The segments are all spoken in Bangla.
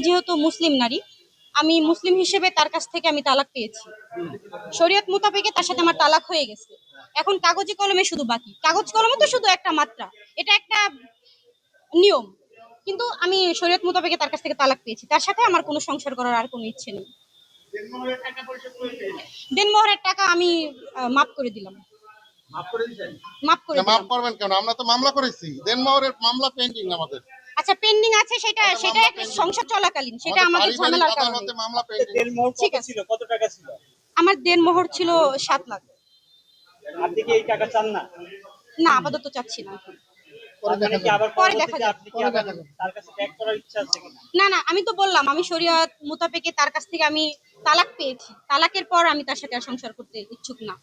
যেহেতু মুসলিম নারী আমি মুসলিম হিসেবে তার কাছ থেকে আমি তালাক পেয়েছি। শরীয়ত মোতাবেকে তার সাথে আমার তালাক হয়ে গেছে। এখন কাগজে কলমে শুধু বাকি। কাগজ কলমে তো শুধু একটা মাত্রা। এটা একটা নিয়ম। কিন্তু আমি শরীয়ত মোতাবেকে তার কাছ থেকে তালাক পেয়েছি। তার সাথে আমার কোনো সংসার করার আর কোনো ইচ্ছে নেই। দিনমোহরের টাকা আমি মাফ করে দিলাম। মাফ করে মাফ করবেন কেন? আমরা তো মামলা করেছি। দেনমাওয়ারের মামলা পেন্ডিং আমাদের। আচ্ছা পেন্ডিং আছে সেটা সেটা সংসার চলাকালীন সেটা আমাদের ঝামেলার কারণে। পেন্ডিং ঠিক আছে। ছিল? কত টাকা ছিল? আমার দেনমোহর ছিল সাত লাখ। আপনি কি এই টাকা চান না? না আপাতত চাচ্ছি না। পরে দেখা কি আবার পরে দেখা পরবর্তীতে যাবে। আপনি কি পরে আবার দেখা যাবে। তার কাছে ব্যাক করার ইচ্ছা আছে কিনা? না না আমি তো বললাম আমি শরীয়ত মোতাবেকে তার কাছ থেকে আমি তালাক পেয়েছি। তালাকের পর আমি তার সাথে আর সংসার করতে ইচ্ছুক না।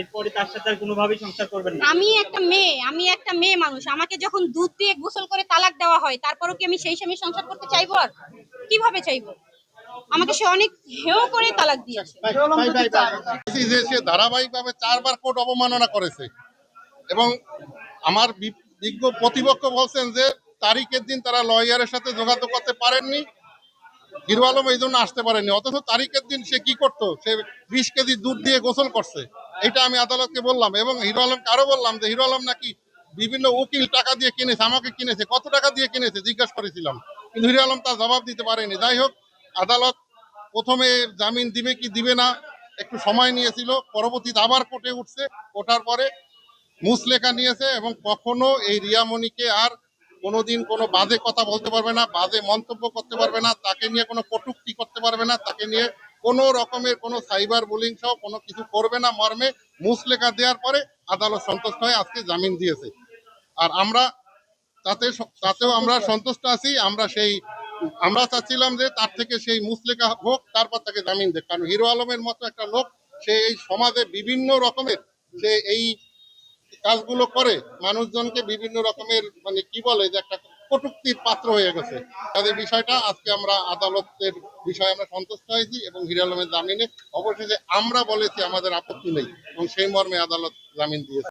এরপরে তার সাথে আর কোনোভাবেই সংসার করবেন না। আমি একটা মেয়ে আমি একটা মেয়ে মানুষ। আমাকে যখন দুধ দিয়ে গোসল করে তালাক দেওয়া হয় তারপরও কি আমি সেই স্বামীর সংসার করতে চাইব আর? কীভাবে চাইব? আমাকে সে অনেক হেয় করে তালাক দিয়েছে। দেখছি যে সে ধারাবাহিকভাবে চারবার কোর্ট অবমাননা করেছে। এবং আমার বিজ্ঞ প্রতিপক্ষ বলছেন যে তারিখের দিন তারা লয়ারের সাথে যোগাযোগ করতে পারেননি। হিরো আলম এই জন্য আসতে পারেনি অথচ তারিখের দিন সে কি করতো? সে বিশ কেজি দুধ দিয়ে গোসল করছে। এটা আমি আদালতকে বললাম এবং হিরো আলমকে আরও বললাম যে, হিরো আলম নাকি বিভিন্ন উকিল টাকা দিয়ে কিনেছে, আমাকে কিনেছে, কত টাকা দিয়ে কিনেছে? জিজ্ঞাসা করেছিলাম। কিন্তু হিরো আলম তার জবাব দিতে পারেনি। যাই হোক, আদালত প্রথমে জামিন দিবে কি দিবে না, একটু সময় নিয়েছিল। পরবর্তীতে আবার কোর্টে উঠছে। ওঠার পরে মুসলেখা নিয়েছে এবং কখনো এই রিয়ামণিকে আর কোনোদিন কোনো বাজে কথা বলতে পারবে না, বাজে মন্তব্য করতে পারবে না, তাকে নিয়ে কোনো কটূক্তি করতে পারবে না, তাকে নিয়ে কোনো রকমের কোনো সাইবার বুলিং সহ কোনো কিছু করবে না মর্মে মুসলেখা দেওয়ার পরে আদালত সন্তুষ্ট হয়ে আজকে জামিন দিয়েছে। আর আমরা তাতে তাতেও আমরা সন্তুষ্ট আছি, আমরা সেই, আমরা চাচ্ছিলাম যে তার থেকে সেই মুসলেখা হোক, তারপর তাকে জামিন দেখ কারণ হিরো আলমের মতো একটা লোক, সে এই সমাজে বিভিন্ন রকমের, সে এই কাজগুলো করে, মানুষজনকে বিভিন্ন রকমের মানে কি বলে, যে একটা কটুক্তির পাত্র হয়ে গেছে। তাদের বিষয়টা আজকে আমরা আদালতের বিষয়ে আমরা সন্তুষ্ট হয়েছি এবং হির আলমের জামিনে অবশেষে আমরা বলেছি আমাদের আপত্তি নেই এবং সেই মর্মে আদালত জামিন দিয়েছে।